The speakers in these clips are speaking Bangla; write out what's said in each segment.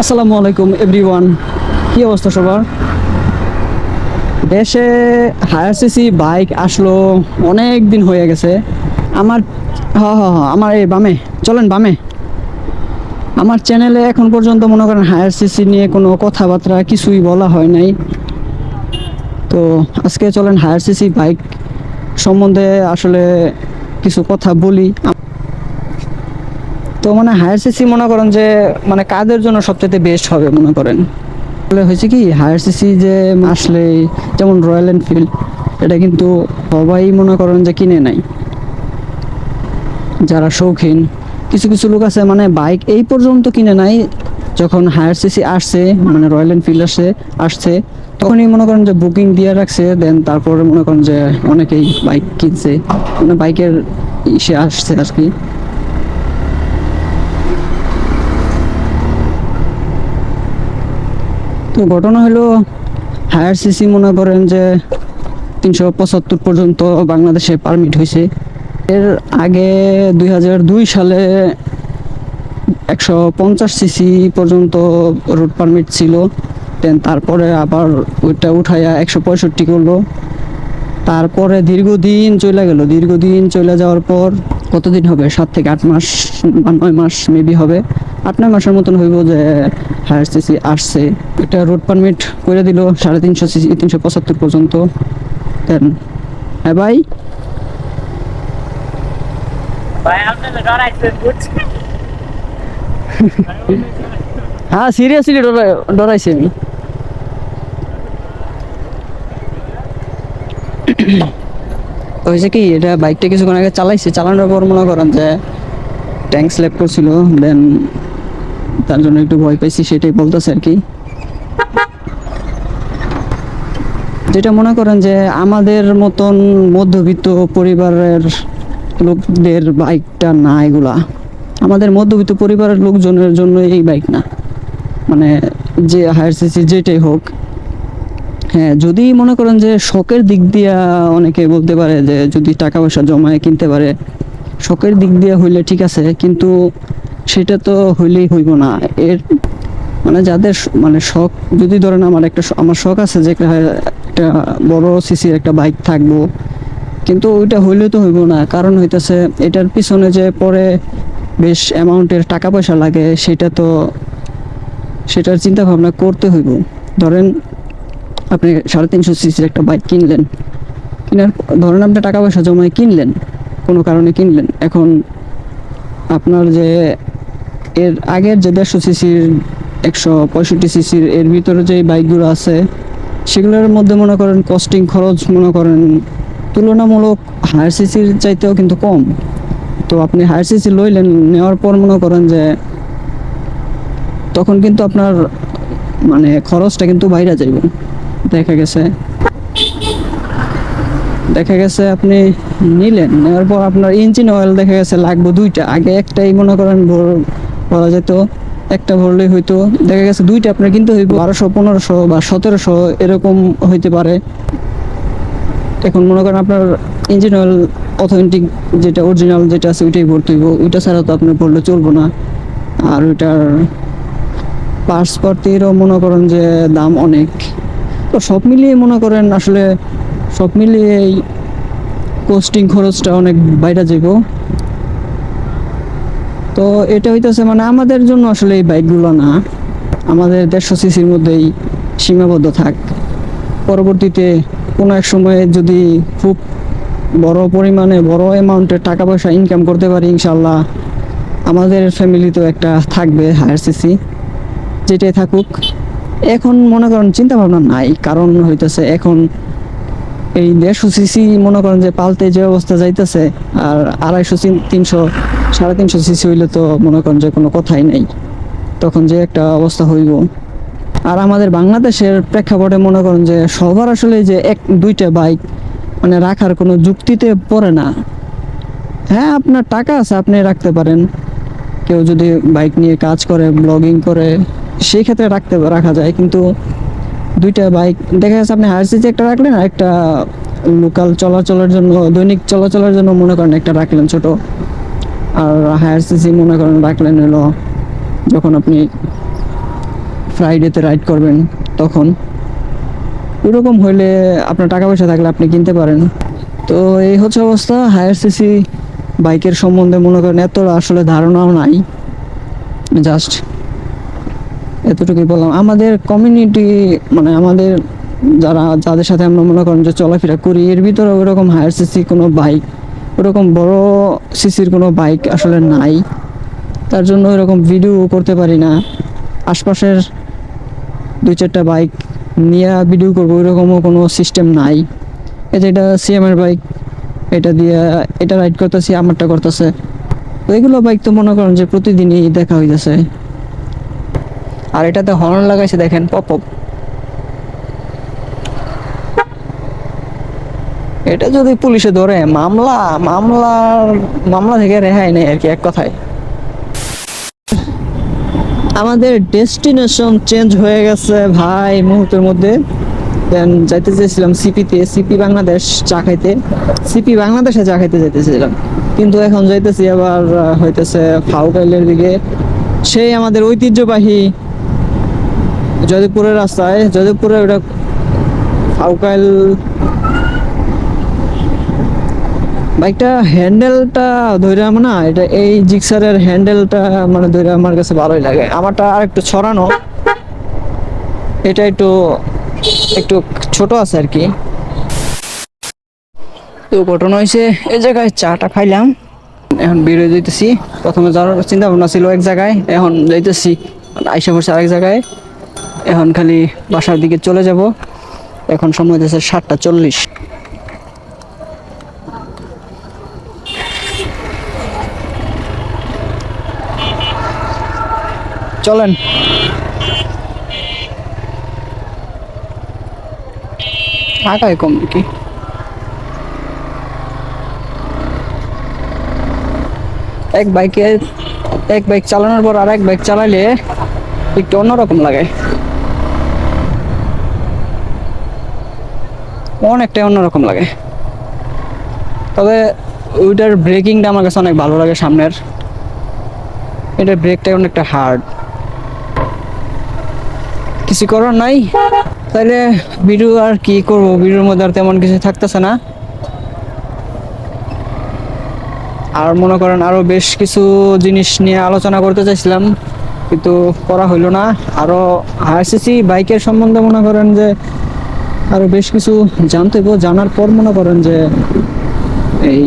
আসসালামু আলাইকুম এভরিওয়ান কি অবস্থা সবার? দেশে হায়ার সিসি বাইক আসলো, অনেক দিন হয়ে গেছে। আমার, হ হ আমার এই বামে, চলেন বামে। আমার চ্যানেলে এখন পর্যন্ত মনে করেন হায়ার সিসি নিয়ে কোনো কথাবার্তা কিছুই বলা হয় নাই। তো আজকে চলেন হায়ার সিসি বাইক সম্বন্ধে আসলে কিছু কথা বলি। তো মানে হায়ার সিসি মনে করেন যে মানে কাদের জন্য সবচেয়ে বেস্ট হবে মনে করেন? আসলে হয়েছে কি হায়ার সিসি যে আসলে যেমন রয়্যাল এনফিল্ড এটা কিন্তু সবাই মনে করেন যে কিনে নাই। যারা শৌখিন, কিছু কিছু লোক আছে মানে বাইক এই পর্যন্ত কিনে নাই, যখন হায়ার সিসি আসছে মানে রয়্যাল এনফিল্ড আসছে আসছে, তখনই মনে করেন যে বুকিং দিয়ে রাখছে দেন তারপরে মনে করেন যে অনেকেই বাইক কিনছে। মানে বাইকের ইসে আসছে আর কি। তো ঘটনা হলো হায়ার সিসি মনে করেন যে তিনশো পঁচাত্তর পর্যন্ত বাংলাদেশে পারমিট হয়েছে। এর আগে দুই হাজার দুই সালে একশো পঞ্চাশ সিসি পর্যন্ত রুট পারমিট ছিল। দেন তারপরে আবার ওইটা উঠাইয়া একশো পঁয়ষট্টি করল। তারপরে দীর্ঘদিন চলে গেল। দীর্ঘদিন চলে যাওয়ার পর কতদিন হবে? সাত থেকে আট মাস বা নয় মাস মেবি হবে। আট নয় মাসের মতন হইব যে হায়ার সিসি আসছে। এটা রোড পারমিট করে দিল সাড়ে তিনশো সিসি তিনশো পঁচাত্তর পর্যন্ত। দেন হ্যাঁ ভাই হ্যাঁ সিরিয়াসলি ডরাইছি আমি। হয়েছে কি, এটা বাইকটা কিছুক্ষণ আগে চালাইছি, চালানোর পর মনে করেন যে ট্যাঙ্ক স্ল্যাপ করছিল দেন তার জন্য একটু ভয় পাইছি, সেটাই বলতেছে আর কি। যেটা মনে করেন যে আমাদের মতন মধ্যবিত্ত পরিবারের লোকদের বাইকটা না এগুলা। আমাদের মধ্যবিত্ত পরিবারের লোকজনের জন্য এই বাইক না। মানে যে হায়ার সিসি যেটাই হোক হ্যাঁ যদি মনে করেন যে শখের দিক দিয়ে অনেকে বলতে পারে যে যদি টাকা পয়সা জমায় কিনতে পারে, শখের দিক দিয়ে হইলে ঠিক আছে, কিন্তু সেটা তো হইলেই হইব না। এর মানে যাদের মানে শখ, যদি ধরেন আমার একটা আমার শখ আছে যে একটা বড় সিসির একটা বাইক থাকব, কিন্তু ওইটা হইলে তো হইব না। কারণ হইতেছে এটার পিছনে যে পরে বেশ অ্যামাউন্টের টাকা পয়সা লাগে, সেটা তো, সেটার চিন্তা ভাবনা করতে হইব। ধরেন আপনি সাড়ে তিনশো সিসির একটা বাইক কিনলেন। কেনার ধরেন আপনি টাকা পয়সা জমায় কিনলেন, কোনো কারণে কিনলেন। এখন আপনার যে এর আগের যে দেড়শো সিসির, একশো পঁয়ষট্টি সিসির, এর ভিতরে যে বাইকগুলো আছে, সেগুলোর মধ্যে মনে করেন কস্টিং খরচ মনে করেন তুলনামূলক হায়ার সিসির চাইতেও কিন্তু কম। তো আপনি হায়ার সিসি লইলেন, নেওয়ার পর মনে করেন যে তখন কিন্তু আপনার মানে খরচটা কিন্তু বাইরে যাইব। দেখা গেছে। দেখা গেছে আপনি নিলেন, নেওয়ার পর আপনার ইঞ্জিন অয়েল দেখা গেছে লাগবে দুইটা। আগে একটাই মনে করেন ভরা যেত, একটা ভরলেই হয়তো দেখা গেছে দুইটা আপনার কিন্তু হইব, বারোশো, পনেরোশো বা সতেরোশো এরকম হইতে পারে। এখন মনে করেন আপনার ইঞ্জিন অয়েল অথেন্টিক যেটা অরিজিনাল যেটা আছে ওইটাই ভরতে হইব। ওইটা ছাড়া তো আপনার ভরলে চলবো না। আর ওইটার পার্টস পাতিরও মনে করেন যে দাম অনেক। তো সব মিলিয়ে মনে করেন আসলে সব মিলিয়ে এই কোস্টিং খরচটা অনেক বাইরে যাইব। তো এটা হইতেছে মানে আমাদের জন্য আসলে এই বাইকগুলো না। আমাদের দেড়শো সিসির মধ্যেই সীমাবদ্ধ থাক। পরবর্তীতে কোনো এক সময়ে যদি খুব বড় পরিমাণে বড় অ্যামাউন্টের টাকা পয়সা ইনকাম করতে পারি ইনশাল্লাহ আমাদের ফ্যামিলিতেও একটা থাকবে হায়ার সিসি যেটাই থাকুক। এখন মনে করেন চিন্তা ভাবনা নাই, কারণ হইতেছে এখন এই দেড়শো সিসি মনে করেন যে পালতে যে অবস্থা যাইতেছে, আর আড়াইশো তিনশো, সাড়ে তিনশো সিসি হইলে তো মনে করেন যে কোনো কথাই নেই। তখন যে একটা অবস্থা হইব। আর আমাদের বাংলাদেশের প্রেক্ষাপটে মনে করেন যে সবার আসলে যে এক, দুইটা বাইক মানে রাখার কোনো যুক্তিতে পড়ে না। হ্যাঁ আপনার টাকা আছে, আপনি রাখতে পারেন। কেউ যদি বাইক নিয়ে কাজ করে, ব্লগিং করে সেই ক্ষেত্রে রাখতে রাখা যায়, কিন্তু দুইটা বাইক দেখা যাচ্ছে আপনি হায়ার সিসি একটা রাখলেন আর একটা লোকাল চলাচলের জন্য, দৈনিক চলাচলের জন্য মনে করেন একটা রাখলেন ছোট। আর হায়ার সিসি মনে করেন রাখলেন হলো যখন আপনি ফ্রাইডেতে রাইড করবেন, তখন। ওরকম হইলে আপনার টাকা পয়সা থাকলে আপনি কিনতে পারেন। তো এই হচ্ছে অবস্থা হায়ার সিসি বাইকের সম্বন্ধে মনে করেন এত আসলে ধারণাও নাই। জাস্ট এতটুকুই বললাম। আমাদের কমিউনিটি মানে আমাদের যারা, যাদের সাথে আমরা মনে করেন যে চলাফেরা করি, এর ভিতরে ওরকম হায়ার সিসি কোনো বাইক ওরকম বড় সিসির কোনো বাইক আসলে নাই। তার জন্য এরকম ভিডিও করতে পারি না। আশপাশের দুই চারটা বাইক নিয়ে ভিডিও করব ওইরকমও কোনো সিস্টেম নাই। এই যে এটা সিএমের বাইক এটা দিয়ে এটা রাইড করতেছি, আমারটা করতেছে। তো এগুলো বাইক তো মনে করেন যে প্রতিদিনই দেখা হইতেছে। আর এটাতে হর্ন লাগাইছে দেখেন, পপ এটা যদি পুলিশে ধরে, মামলা, মামলার, মামলা থেকে রেহাই নেই আর কি এক কথায়। আমাদের ডেস্টিনেশন চেঞ্জ হয়ে গেছে ভাই মুহূর্তের মধ্যে। দেন যাইতে চেয়েছিলাম সিপিতে, সিপি বাংলাদেশ চা খাইতে। সিপি বাংলাদেশে চা খাইতে যাইতে যাইতেছিলাম কিন্তু এখন যাইতেছি আবার হইতেছে ফাউকাইলের দিকে। সেই আমাদের ঐতিহ্যবাহী যদবপুরের রাস্তায় যদবপুরে ওটা ফাউকাইল বাইকটা হ্যান্ডেলটা ধরে আমার না, এটা এই জিক্সারের হ্যান্ডেলটা মানে ধরে আমার কাছে ভালোই লাগে। আমারটা আর একটু ছড়ানো, এটা একটু একটু ছোট আছে আর কি। তো ঘটনা হয়েছে এই জায়গায় চাটা খাইলাম, এখন বেরোয় যাইতেছি। প্রথমে যাওয়ার চিন্তা ভাবনা ছিল এক জায়গায়, এখন যাইতেছি, আইসা পড়ছে আরেক জায়গায়। এখন খালি বাসার দিকে চলে যাব। এখন সময় হইতেছে সাতটা চল্লিশ। চলেন। আগায় কম নাকি? এক বাইকে, এক বাইক চালানোর পর আর এক বাইক চালাইলে একটু অন্যরকম লাগে। অনেকটাই অন্যরকম লাগে। তবে ওইটার ব্রেকিংটা আমার কাছে অনেক ভালো লাগে সামনের। এটার ব্রেকটা অনেকটা হার্ড কিছু করার নাই। তাইলে ভিডিও আর কি করব? ভিডিওর মধ্যে আর তেমন কিছু থাকতেছে না। আর মনে করেন আরও বেশ কিছু জিনিস নিয়ে আলোচনা করতে চাইছিলাম, কিন্তু করা হইল না। আরও আরসিসি, বাইকের সম্বন্ধে মনে করেন যে আরও বেশ কিছু জানতে হইব। জানার পর মনে করেন যে এই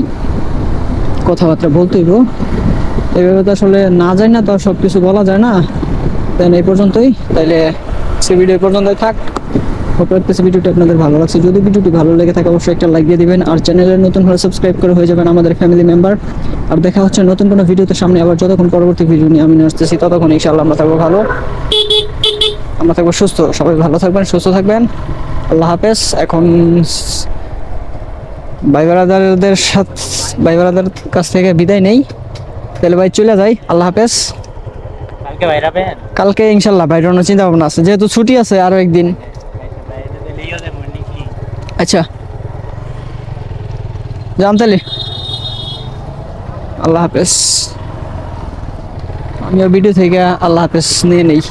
কথাবার্তা বলতে হইব। এভাবে তো আসলে না যায় না, তো সব কিছু বলা যায় না। দেন এই পর্যন্তই। তাইলে সে ভিডিও পর্যন্তই থাক। হোপ ভিডিওটি আপনাদের ভালো লাগছে। যদি ভিডিওটি ভালো লেগে থাকে, অবশ্যই একটা লাইক দিয়ে দিবেন। আর চ্যানেলে নতুন হলে সাবস্ক্রাইব করে হয়ে যাবেন আমাদের ফ্যামিলি মেম্বার। আর দেখা হচ্ছে নতুন কোনো ভিডিওতে সামনে আবার যতক্ষণ পরবর্তী ভিডিও নিয়ে আমি নিয়ে আসতেছি, ততক্ষণ ইনশাআল্লাহ আমরা থাকব ভালো। আমরা থাকব সুস্থ। সবাই ভালো থাকবেন সুস্থ থাকবেন। আল্লাহ হাফেজ। এখন ভাই ব্রাদারদের সাথে ভাই ব্রাদার কাছ থেকে বিদায় নেই। তাহলে ভাই চলে যাই। আল্লাহ হাফেজ। কালকে ইনশাল্লাহ বাইরের চিন্তা ভাবনা আছে? যেহেতু ছুটি আছে আরও একদিন। আচ্ছা। যান তাহলে। আল্লাহ হাফেজ। আমিও ভিডিও থেকে আল্লাহ হাফেজ নিয়ে নেই।